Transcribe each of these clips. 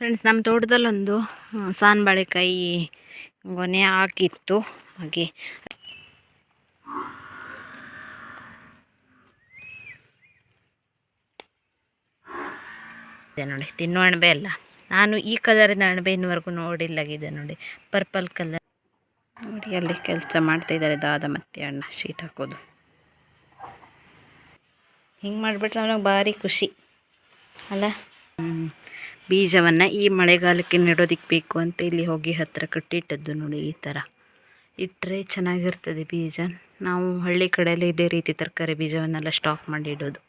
Friends, ನಮ್ಮ ತೋಟದಲ್ಲೊಂದು ಸಾನ್ ಬಾಳೆಕಾಯಿ ಗೊನೆ ಹಾಕಿತ್ತು. ಹಾಗೆ. ನೋಡಿ ತಿನ್ನೋ ಅಣಬೆ ಅಲ್ಲ. ನಾನು ಈ ಕಲರಿನ ಅಣಬೆ ಇನ್ನುವರೆಗೂ ನೋಡಿಲ್ಲಾಗಿದೆ ನೋಡಿ. Purple colour. ನೋಡಿ, ಅಲ್ಲಿ ಕೆಲಸ ಮಾಡ್ತಾ ಇದ್ದಾರೆ ದಾದ ಮತ್ತೆ ಅಣ್ಣ, ಶೀಟ್ ಹಾಕೋದು. ಹಿಂಗೆ ಮಾಡಿಬಿಟ್ರೆ ನನಗೆ ಭಾರಿ ಖುಷಿ. ಅಲ್ಲ? ಬೀಜವನ್ನು ಈ ಮಳೆಗಾಲಕ್ಕೆ ನೆಡೋದಕ್ಕೆ ಬೇಕು ಅಂತ ಇಲ್ಲಿ ಹೋಗಿ ಹತ್ತಿರ ಕಟ್ಟಿಟ್ಟದ್ದು ನೋಡಿ ಈ ಥರ ಇಟ್ಟರೆ ಚೆನ್ನಾಗಿರ್ತದೆ ಬೀಜ. ನಾವು ಹಳ್ಳಿ ಕಡೆಯಲ್ಲಿ ಇದೇ ರೀತಿ ತರಕಾರಿ ಬೀಜವನ್ನೆಲ್ಲ ಸ್ಟಾಕ್ ಮಾಡಿ ಇಡೋದು.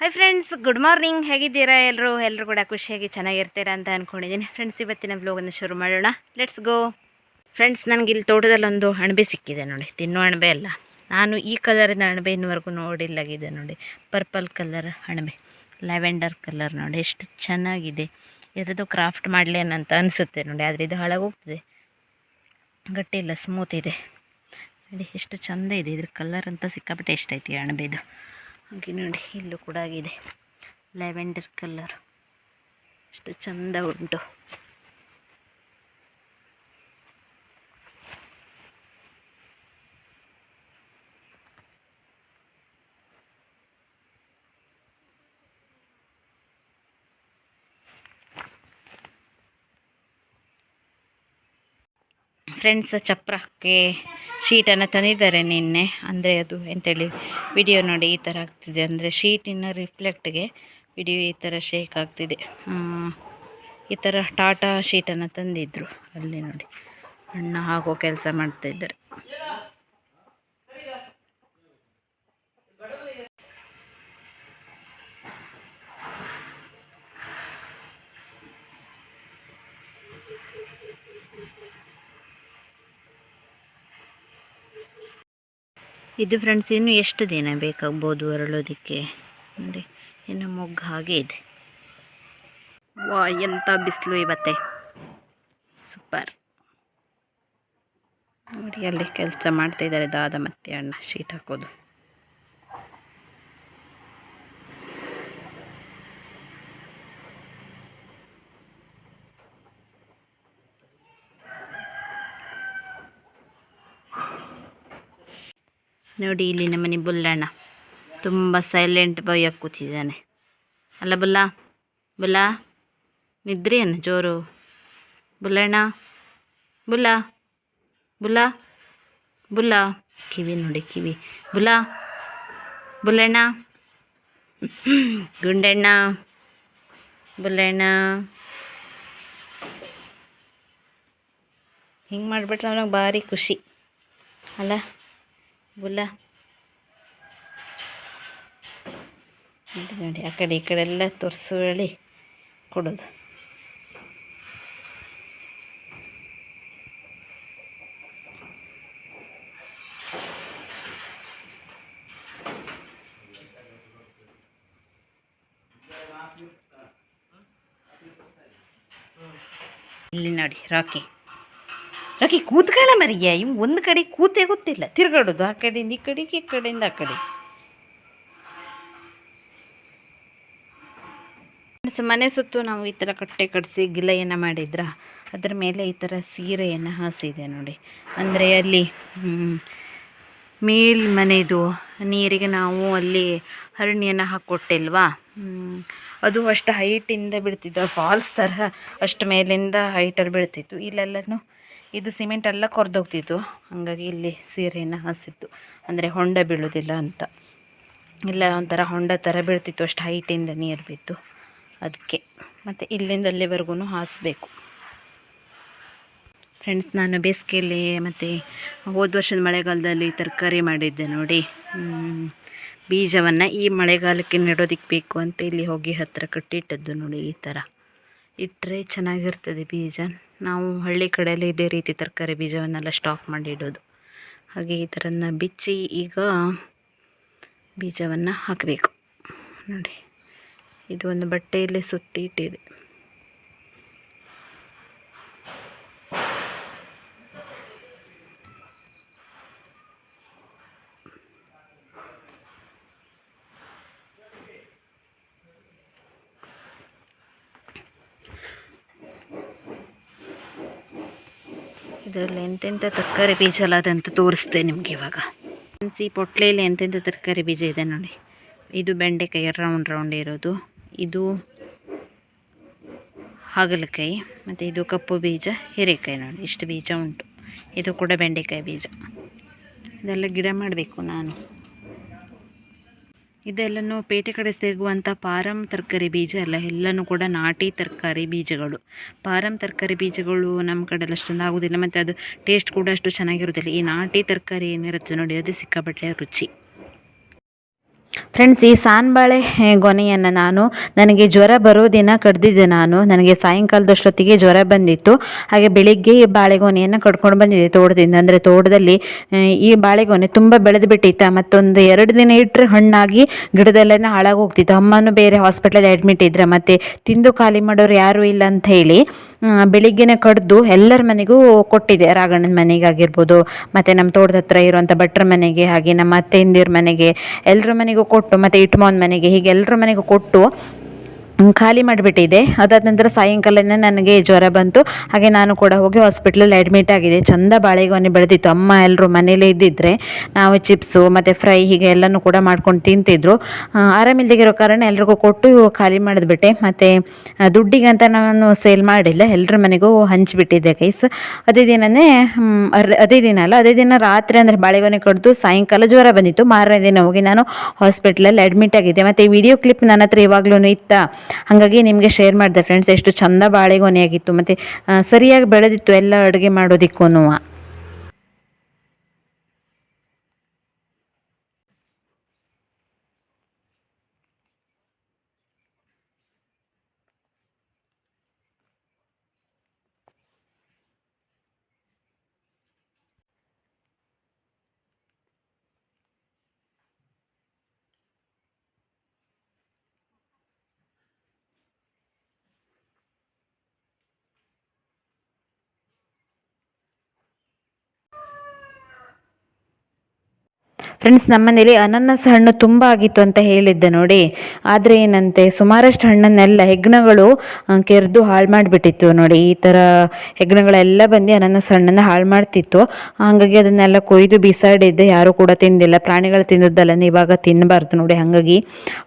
ಹಾಯ್ ಫ್ರೆಂಡ್ಸ್ ಗುಡ್ ಮಾರ್ನಿಂಗ್ ಹೇಗಿದ್ದೀರಾ ಎಲ್ಲರೂ ಎಲ್ಲರೂ ಕೂಡ ಖುಷಿಯಾಗಿ ಚೆನ್ನಾಗಿರ್ತೀರಾ ಅಂತ ಅಂದ್ಕೊಂಡಿದ್ದೀನಿ ಫ್ರೆಂಡ್ಸ್ ಇವತ್ತಿನ ಬ್ಲಾಗನ್ನು ಶುರು ಮಾಡೋಣ. ಲೆಟ್ಸ್ ಗೋ ಫ್ರೆಂಡ್ಸ್ ನನಗೆ ಇಲ್ಲಿ ತೋಟದಲ್ಲೊಂದು ಅಣಬೆ ಸಿಕ್ಕಿದೆ ನೋಡಿ. ತಿನ್ನೋ ಅಣಬೆ ಅಲ್ಲ. ನಾನು ಈ ಕಲರಿನ ಅಣಬೆ ಇನ್ನುವರೆಗೂ ನೋಡಿಲ್ಲಾಗಿದೆ ನೋಡಿ. ಪರ್ಪಲ್ ಕಲರ್ ಅಣಬೆ, ಲ್ಯಾವೆಂಡರ್ ಕಲರ್ ನೋಡಿ. ಎಷ್ಟು ಚೆನ್ನಾಗಿದೆ. ಇದರದ್ದು ಕ್ರಾಫ್ಟ್ ಮಾಡಲೇನಂತ ಅನಿಸುತ್ತೆ ನೋಡಿ, ಆದರೆ ಇದು ಹಾಳಾಗೋಗ್ತದೆ. ಗಟ್ಟಿ ಇಲ್ಲ, ಸ್ಮೂತ್ ಇದೆ. ನೋಡಿ, ಎಷ್ಟು ಚಂದ ಇದೆ. ಇದ್ರ ಕಲರ್ ಅಂತ ಸಿಕ್ಕಾಪಟ್ಟೆ ಇಷ್ಟ ಐತಿ ಅಣಬೆದು. ಹಾಗೆ ನೋಡಿ, ಇಲ್ಲೂ ಕೂಡ ಆಗಿದೆ. Lavender colour. ಎಷ್ಟು ಚಂದ ಉಂಟು. ಫ್ರೆಂಡ್ಸ್ ಚಪ್ರಕ್ಕೆ ಶೀಟನ್ನು ತಂದಿದ್ದಾರೆ ನಿನ್ನೆ. ಅಂದರೆ ಅದು ಎಂಥೇಳಿ ವಿಡಿಯೋ ನೋಡಿ ಈ ಥರ ಆಗ್ತಿದೆ. ಅಂದರೆ ಶೀಟಿನ ರಿಫ್ಲೆಕ್ಟ್ಗೆ ವಿಡಿಯೋ ಈ ಥರ ಶೇಕ್ ಆಗ್ತಿದೆ. ಈ ಥರ ಟಾಟಾ ಶೀಟನ್ನು ತಂದಿದ್ದರು ಅಲ್ಲಿ ನೋಡಿ. ಅಣ್ಣ ಹಾಕೋ ಕೆಲಸ ಮಾಡ್ತಾಯಿದ್ದಾರೆ ಇದು ಫ್ರೆಂಡ್ಸ್ ಇನ್ನು ಎಷ್ಟು ದಿನ ಬೇಕಾಗ್ಬೋದು ಅರಳೋದಕ್ಕೆ? ನೋಡಿ, ಇನ್ನು ಮೊಗ್ಗು ಹಾಗೆ ಇದೆ. ವಾ ಎಂಥ ಬಿಸಿಲು ಇವತ್ತೆ. ಸೂಪರ್ ನೋಡಿ, ಅಲ್ಲಿ ಕೆಲಸ ಮಾಡ್ತಾ ಇದ್ದಾರೆ ದಾದ ಮತ್ತೆ ಅಣ್ಣ, ಶೀಟ್ ಹಾಕೋದು. ನೋಡಿ ಇಲ್ಲಿ ನಮ್ಮನೆ ಬುಲ್ಲಣ್ಣ. ತುಂಬ ಸೈಲೆಂಟ್ ಬಾಯಾಗಿ ಕೂತಿದ್ದಾನೆ. ಅಲ್ಲ ಬುಲ್ಲ ಬುಲ್ಲ ನಿದ್ರೇನು ಜೋರು? ಬುಲ್ಲಣ್ಣ, ಬುಲ್ಲ ಬುಲ್ಲ ಬುಲ್ಲ. ಕಿವಿ ನೋಡಿ, ಕಿವಿ. ಬುಲ್ಲ, ಬುಲ್ಲಣ್ಣ. ಗುಂಡಣ್ಣ, ಬುಲ್ಲಣ್ಣ. ಹಿಂಗೆ ಮಾಡಿಬಿಟ್ರೆ ಅವನಿಗೆ ಭಾರಿ ಖುಷಿ. ಅಲ್ಲ? ಬುಲ್ಲ. ನೋಡಿ ಆ ಕಡೆ ಈ ಕಡೆ ಎಲ್ಲ ತೋರಿಸು ಹೇಳಿ ಕೊಡೋದು. ಇಲ್ಲಿ ನೋಡಿ ರಾಕಿ ರಾಕಿ ಕೂತ್ಕೊಳ್ಳ ಮರಿಯ, ಇವ್ ಒಂದು ಕಡೆ ಕೂತೇ ಗೊತ್ತಿಲ್ಲ. ತಿರ್ಗಾಡೋದು ಆ ಕಡೆಯಿಂದ ಈ ಕಡೆಗೆ ಈ ಕಡೆಯಿಂದ ಆ ಕಡೆ. ಮನೆ ಸುತ್ತು ನಾವು ಈ ಥರ ಕಟ್ಟೆ ಕಟ್ಟಿಸಿ ಗಿಲೆಯನ್ನು ಮಾಡಿದ್ರ, ಅದರ ಮೇಲೆ ಈ ಥರ ಸೀರೆಯನ್ನು ಹಾಸಿದೆ ನೋಡಿ. ಅಂದರೆ ಅಲ್ಲಿ ಮೇಲ್ ಮನೆಯದು ನೀರಿಗೆ ನಾವು ಅಲ್ಲಿ ಹರಣಿಯನ್ನು ಹಾಕ್ಕೊಟ್ಟಿಲ್ವಾ ಅದು ಅಷ್ಟು ಹೈಟಿಂದ ಬೀಳ್ತಿದ್ದು ಫಾಲ್ಸ್ ಥರ ಅಷ್ಟು ಮೇಲಿಂದ ಹೈಟಲ್ಲಿ ಬೀಳ್ತಿತ್ತು. ಇಲ್ಲೆಲ್ಲನೂ ಇದು ಸಿಮೆಂಟ್ ಎಲ್ಲ ಕೊರೆದೋಗ್ತಿತ್ತು. ಹಾಗಾಗಿ ಇಲ್ಲಿ ಸೀರೆಯನ್ನು ಹಾಸಿತ್ತು. ಅಂದರೆ ಹೊಂಡ ಬೀಳೋದಿಲ್ಲ ಅಂತ. ಇಲ್ಲ, ಒಂಥರ ಹೊಂಡ ಥರ ಬೀಳ್ತಿತ್ತು. ಅಷ್ಟು ಹೈಟಿಂದ ನೀರು ಬಿತ್ತು ಅದಕ್ಕೆ ಮತ್ತು ಇಲ್ಲಿಂದ ಅಲ್ಲಿವರೆಗೂ ಹಾಸಬೇಕು. ಫ್ರೆಂಡ್ಸ್ ನಾನು ಬೇಸಿಗೆಯಲ್ಲಿ ಮತ್ತು ಹೋದ ವರ್ಷದ ಮಳೆಗಾಲದಲ್ಲಿ ತರಕಾರಿ ಮಾಡಿದ್ದೆ ನೋಡಿ. ಬೀಜವನ್ನು ಈ ಮಳೆಗಾಲಕ್ಕೆ ನೆಡೋದಕ್ಕೆ ಬೇಕು ಅಂತ ಇಲ್ಲಿ ಹೋಗಿ ಹತ್ತಿರ ಕಟ್ಟಿಟ್ಟದ್ದು ನೋಡಿ ಈ ಥರ ಇಟ್ಟರೆ ಚೆನ್ನಾಗಿರ್ತದೆ ಬೀಜ. ನಾವು ಹಳ್ಳಿ ಕಡೆಯಲ್ಲಿ ಇದೇ ರೀತಿ ತರಕಾರಿ ಬೀಜವನ್ನೆಲ್ಲ ಸ್ಟಾಕ್ ಮಾಡಿ ಇಡೋದು. ಹಾಗೆ ಈ ಥರನ ಬಿಚ್ಚಿ ಈಗ ಬೀಜವನ್ನು ಹಾಕಬೇಕು. ನೋಡಿ, ಇದು ಒಂದು ಬಟ್ಟೆಯಲ್ಲಿ ಸುತ್ತಿ ಇಟ್ಟಿದೆ. ಇದರಲ್ಲಿ ಎಂತೆಂಥ ತರಕಾರಿ ಬೀಜ ಎಲ್ಲ ಅದಂತ ತೋರಿಸ್ದೆ ನಿಮ್ಗೆ ಇವಾಗ. ಈ ಪೊಟ್ಲೆಯಲ್ಲಿ ಎಂತೆಂಥ ತರಕಾರಿ ಬೀಜ ಇದೆ ನೋಡಿ. ಇದು ಬೆಂಡೆಕಾಯಿ ರೌಂಡ್ ರೌಂಡ್ ಇರೋದು. ಇದು ಹಾಗಲಕಾಯಿ, ಮತ್ತು ಇದು ಕಪ್ಪು ಬೀಜ, ಹೀರೆಕಾಯಿ ನೋಡಿ. ಇಷ್ಟು ಬೀಜ ಉಂಟು. ಇದು ಕೂಡ ಬೆಂಡೆಕಾಯಿ ಬೀಜ. ಇದೆಲ್ಲ ಗಿಡ ಮಾಡಬೇಕು ನಾನು. ಇದೆಲ್ಲನೂ ಪೇಟೆ ಕಡೆ ಸಿಗುವಂಥ ಪಾರಂ ತರಕಾರಿ ಬೀಜ ಅಲ್ಲ, ಎಲ್ಲನೂ ಕೂಡ ನಾಟಿ ತರಕಾರಿ ಬೀಜಗಳು. ಪಾರಂ ತರಕಾರಿ ಬೀಜಗಳು ನಮ್ಮ ಕಡೆ ಅಷ್ಟೊಂದು ಆಗೋದಿಲ್ಲ, ಮತ್ತು ಅದು ಟೇಸ್ಟ್ ಕೂಡ ಅಷ್ಟು ಚೆನ್ನಾಗಿರೋದಿಲ್ಲ. ಈ ನಾಟಿ ತರಕಾರಿ ಏನಿರುತ್ತೆ ನೋಡಿ, ಅದು ಸಿಕ್ಕಾಪಟ್ಟೆ ರುಚಿ. ಫ್ರೆಂಡ್ಸ್ ಈ ಸಾನ್ಬಾಳೆ ಗೊನೆಯನ್ನು ನಾನು ನನಗೆ ಜ್ವರ ಬರೋ ದಿನ ಕಡ್ದಿದ್ದೆ ನಾನು. ನನಗೆ ಸಾಯಂಕಾಲದಷ್ಟೊತ್ತಿಗೆ ಜ್ವರ ಬಂದಿತ್ತು. ಹಾಗೆ ಬೆಳಿಗ್ಗೆ ಈ ಬಾಳೆಗೊನೆಯನ್ನು ಕಡ್ಕೊಂಡು ಬಂದಿದ್ದೆ ತೋಟದಿಂದ. ಅಂದರೆ ತೋಟದಲ್ಲಿ ಈ ಬಾಳೆಗೊನೆ ತುಂಬ ಬೆಳೆದು ಬಿಟ್ಟಿತ್ತು ಮತ್ತೊಂದು ಎರಡು ದಿನ ಇಟ್ಟರೆ ಹಣ್ಣಾಗಿ ಗಿಡದಲ್ಲೆಲ್ಲ ಹಾಳಾಗೋಗ್ತಿತ್ತು. ಅಮ್ಮನೂ ಬೇರೆ ಹಾಸ್ಪಿಟ್ಲಲ್ಲಿ ಅಡ್ಮಿಟ್ ಇದ್ದರೆ ಮತ್ತು ತಿಂದು ಖಾಲಿ ಮಾಡೋರು ಯಾರೂ ಇಲ್ಲ ಅಂತ ಹೇಳಿ ಬೆಳಿಗ್ಗೆನೆ ಕಡ್ದು ಎಲ್ಲರ ಮನೆಗೂ ಕೊಟ್ಟಿದೆ ರಾಘಣ್ಣನ ಮನೆಗೆ ಆಗಿರ್ಬೋದು ಮತ್ತು ನಮ್ಮ ತೋಟದ ಹತ್ರ ಇರುವಂಥ ಭಟ್ರ ಮನೆಗೆ, ಹಾಗೆ ನಮ್ಮ ಅತ್ತೆಯಿಂದಿರ ಮನೆಗೆ ಎಲ್ಲರ ಮನೆಗೂ ಕೊಟ್ಟು ಮತ್ತು ಇಟ್ಮೋನ್ ಮನೆಗೆ ಹೀಗೆ ಎಲ್ಲರ ಮನೆಗೂ ಕೊಟ್ಟು ಖಾಲಿ ಮಾಡಿಬಿಟ್ಟಿದೆ. ಅದಾದ ನಂತರ ಸಾಯಂಕಾಲನೇ ನನಗೆ ಜ್ವರ ಬಂತು. ಹಾಗೆ ನಾನು ಕೂಡ ಹೋಗಿ ಹಾಸ್ಪಿಟ್ಲಲ್ಲಿ ಅಡ್ಮಿಟ್ ಆಗಿದೆ ಚಂದ ಬಾಳೆಗೊನೆ ಬೆಳೆದಿತ್ತು. ಅಮ್ಮ ಎಲ್ಲರೂ ಮನೇಲೇ ಇದ್ದಿದ್ರೆ ನಾವು ಚಿಪ್ಸು ಮತ್ತು ಫ್ರೈ ಹೀಗೆ ಎಲ್ಲನೂ ಕೂಡ ಮಾಡ್ಕೊಂಡು ತಿಂತಿದ್ರು. ಆರಾಮಿಲ್ದಿಗಿರೋ ಕಾರಣ ಎಲ್ರಿಗೂ ಕೊಟ್ಟು ಖಾಲಿ ಮಾಡಿದ್ಬಿಟ್ಟೆ. ಮತ್ತು ದುಡ್ಡಿಗಂತ ನಾನು ಸೇಲ್ ಮಾಡಿಲ್ಲ. ಎಲ್ಲರ ಮನೆಗೂ ಹಂಚಿಬಿಟ್ಟಿದ್ದೆ ಕೈಸ್ ಅದೇ ಅರ್- ಅದೇ ದಿನ ಅಲ್ಲ, ಅದೇ ದಿನ ರಾತ್ರಿ ಅಂದರೆ ಬಾಳೆಗೊನೆ ಕಡ್ದು ಸಾಯಂಕಾಲ ಜ್ವರ ಬಂದಿತ್ತು. ಮಾರನೇ ದಿನ ಹೋಗಿ ನಾನು ಹಾಸ್ಪಿಟ್ಲಲ್ಲಿ ಅಡ್ಮಿಟ್ ಆಗಿದ್ದೆ. ಮತ್ತು ವಿಡಿಯೋ ಕ್ಲಿಪ್ ನನ್ನ ಹತ್ರ ಇವಾಗಲೂ ಇತ್ತ? ಹಾಗಾಗಿ ನಿಮಗೆ ಶೇರ್ ಮಾಡಿದೆ ಫ್ರೆಂಡ್ಸ್ ಎಷ್ಟು ಚಂದ ಬಾಳೆಗೊನೆ ಆಗಿತ್ತು. ಮತ್ತು ಸರಿಯಾಗಿ ಬೆಳೆದಿತ್ತು ಎಲ್ಲ ಅಡುಗೆ ಮಾಡೋದಕ್ಕೂ ಫ್ರೆಂಡ್ಸ್ ನಮ್ಮ ಮನೇಲಿ ಅನಾನಸ್ ಹಣ್ಣು ತುಂಬ ಆಗಿತ್ತು ಅಂತ ಹೇಳಿದ್ದೆ ನೋಡಿ. ಆದರೆ ಏನಂತೆ, ಸುಮಾರಷ್ಟು ಹಣ್ಣನ್ನೆಲ್ಲ ಹೆಗ್ಣಗಳು ಕೆರೆದು ಹಾಳು ಮಾಡಿಬಿಟ್ಟಿತ್ತು ನೋಡಿ. ಈ ಥರ ಹೆಗ್ಣಗಳೆಲ್ಲ ಬಂದು ಅನಾನಸ್ ಹಣ್ಣನ್ನು ಹಾಳು ಮಾಡ್ತಿತ್ತು. ಹಾಗಾಗಿ ಅದನ್ನೆಲ್ಲ ಕೊಯ್ದು ಬಿಸಾಡಿದ್ದೆ. ಯಾರೂ ಕೂಡ ತಿಂದಿಲ್ಲ. ಪ್ರಾಣಿಗಳು ತಿಂದದ್ದಲ್ಲ ಇವಾಗ ತಿನ್ನಬಾರ್ದು ನೋಡಿ. ಹಾಗಾಗಿ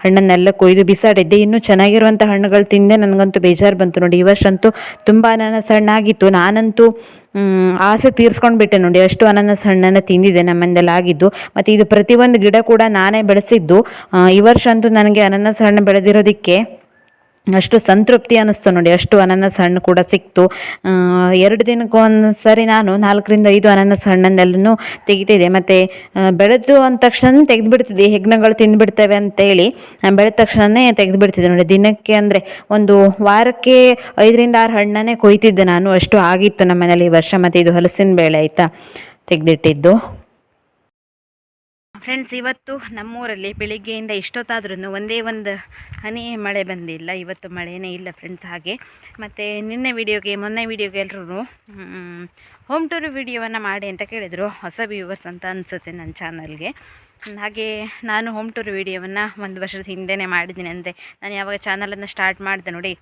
ಹಣ್ಣನ್ನೆಲ್ಲ ಕೊಯ್ದು ಬಿಸಾಡಿದ್ದೆ. ಇನ್ನೂ ಚೆನ್ನಾಗಿರುವಂಥ ಹಣ್ಣುಗಳು ತಿಂದೆ. ನನಗಂತೂ ಬೇಜಾರು ಬಂತು ನೋಡಿ. ಈ ವರ್ಷ ಅಂತೂ ತುಂಬ ಅನಾನಸ್ ಹಣ್ಣಾಗಿತ್ತು. ನಾನಂತೂ ಆಸೆ ತೀರ್ಸ್ಕೊಂಡ್ಬಿಟ್ಟೆ ನೋಡಿ. ಅಷ್ಟು ಅನಾನಸ್ ಹಣ್ಣನ್ನು ತಿಂದಿದೆ ನಮ್ಮಂದೆಲ್ಲ ಆಗಿದ್ದು. ಮತ್ತು ಇದು ಪ್ರತಿಯೊಂದು ಗಿಡ ಕೂಡ ನಾನೇ ಬೆಳೆಸಿದ್ದು. ಈ ವರ್ಷ ಅಂತೂ ನನಗೆ ಅನಾನಸ್ ಹಣ್ಣು ಬೆಳೆದಿರೋದಕ್ಕೆ ಅಷ್ಟು ಸಂತೃಪ್ತಿ ಅನ್ನಿಸ್ತು ನೋಡಿ. ಅಷ್ಟು ಅನಾನಸ್ ಹಣ್ಣು ಕೂಡ ಸಿಕ್ತು. ಎರಡು ದಿನಕ್ಕೂ ಒಂದು ಸರಿ ನಾನು ನಾಲ್ಕರಿಂದ ಐದು ಅನಾನಸ್ ಹಣ್ಣನ್ನೆಲ್ಲೂ ತೆಗಿತಿದ್ದೆ. ಮತ್ತು ಬೆಳೆದು ಅಂದ ತಕ್ಷಣ ತೆಗೆದುಬಿಡ್ತಿದ್ದೆ. ಹೆಗ್ಣಗಳು ತಿಂದುಬಿಡ್ತವೆ ಅಂತೇಳಿ ಬೆಳೆದ ತಕ್ಷಣವೇ ತೆಗೆದುಬಿಡ್ತಿದ್ದೆ ನೋಡಿ. ದಿನಕ್ಕೆ ಅಂದರೆ ಒಂದು ವಾರಕ್ಕೆ ಐದರಿಂದ ಆರು ಹಣ್ಣನ್ನೇ ಕೊಯ್ತಿದ್ದೆ ನಾನು. ಅಷ್ಟು ಆಗಿತ್ತು ನಮ್ಮ ಮನೇಲಿ ಈ ವರ್ಷ. ಮತ್ತು ಇದು ಹಲಸಿನ ಬೇಳೆ ಆಯಿತಾ ತೆಗೆದಿಟ್ಟಿದ್ದು. ಫ್ರೆಂಡ್ಸ್ ಇವತ್ತು ನಮ್ಮೂರಲ್ಲಿ ಬೆಳಿಗ್ಗೆಯಿಂದ ಇಷ್ಟೊತ್ತಾದ್ರೂ ಒಂದೇ ಒಂದು ಹನಿ ಮಳೆ ಬಂದಿಲ್ಲ. ಇವತ್ತು ಮಳೆನೇ ಇಲ್ಲ ಫ್ರೆಂಡ್ಸ್ ಹಾಗೆ. ಮತ್ತು ನಿನ್ನೆ ವಿಡಿಯೋಗೆ ಮೊನ್ನೆ ವಿಡಿಯೋಗೆ ಎಲ್ಲರೂ ಹೋಮ್ ಟೂರ್ ವಿಡಿಯೋವನ್ನು ಮಾಡಿ ಅಂತ ಕೇಳಿದರು. ಹೊಸ ವ್ಯೂವರ್ಸ್ ಅಂತ ಅನಿಸುತ್ತೆ ನನ್ನ ಚಾನಲ್ಗೆ ಹಾಗೆ ನಾನು ಹೋಮ್ ಟೂರ್ ವೀಡಿಯೋವನ್ನು ಒಂದು ವರ್ಷದ ಹಿಂದೆನೇ ಮಾಡಿದ್ದೀನಿ ಅಂದರೆ ನಾನು ಯಾವಾಗ ಚಾನಲನ್ನು ಸ್ಟಾರ್ಟ್ ಮಾಡಿದೆ ನೋಡಿ,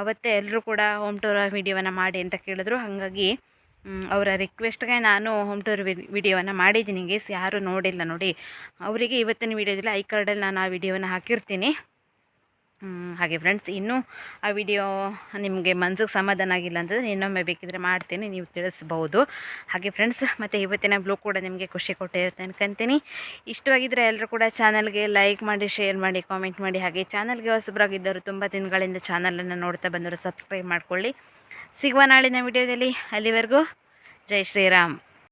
ಅವತ್ತೇ ಎಲ್ಲರೂ ಕೂಡ ಹೋಮ್ ಟೂರ್ ವೀಡಿಯೋವನ್ನು ಮಾಡಿ ಅಂತ ಕೇಳಿದ್ರು. ಹಾಗಾಗಿ ಅವರ ರಿಕ್ವೆಸ್ಟ್ಗೆ ನಾನು ಹೋಮ್ ಟೂರ್ ವಿಡಿಯೋವನ್ನು ಮಾಡಿದ್ದೀನಿ. ಗೇಸ್ ಯಾರೂ ನೋಡಿಲ್ಲ ನೋಡಿ. ಅವರಿಗೆ ಇವತ್ತಿನ ವಿಡಿಯೋದಲ್ಲಿ ಐ ಕಾರ್ಡಲ್ಲಿ ನಾನು ಆ ವಿಡಿಯೋವನ್ನು ಹಾಕಿರ್ತೀನಿ. ಹಾಗೆ ಫ್ರೆಂಡ್ಸ್ ಇನ್ನೂ ಆ ವಿಡಿಯೋ ನಿಮಗೆ ಮನ್ಸಿಗೆ ಸಮಾಧಾನ ಆಗಿಲ್ಲ ಅಂತಂದರೆ ಇನ್ನೊಮ್ಮೆ ಬೇಕಿದ್ರೆ ಮಾಡ್ತೀನಿ, ನೀವು ತಿಳಿಸ್ಬೋದು ಹಾಗೆ ಫ್ರೆಂಡ್ಸ್ ಮತ್ತು ಇವತ್ತಿನ ಬ್ಲೂ ಕೂಡ ನಿಮಗೆ ಖುಷಿ ಕೊಟ್ಟಿರುತ್ತೆ ಅನ್ಕೊಂತೀನಿ. ಇಷ್ಟವಾಗಿದ್ದರೆ ಎಲ್ಲರೂ ಕೂಡ ಚಾನಲ್ಗೆ ಲೈಕ್ ಮಾಡಿ ಶೇರ್ ಮಾಡಿ ಕಾಮೆಂಟ್ ಮಾಡಿ. ಹಾಗೆ ಚಾನಲ್ಗೆ ಹೊಸಬರಾಗಿದ್ದರು ತುಂಬ ದಿನಗಳಿಂದ ಚಾನಲನ್ನು ನೋಡ್ತಾ ಬಂದರು ಸಬ್ಸ್ಕ್ರೈಬ್ ಮಾಡ್ಕೊಳ್ಳಿ. ಸಿಗುವ ನಾಳಿನ ವಿಡಿಯೋದಲ್ಲಿ ಅಲ್ಲಿವರೆಗೂ ಜೈ ಶ್ರೀರಾಮ್.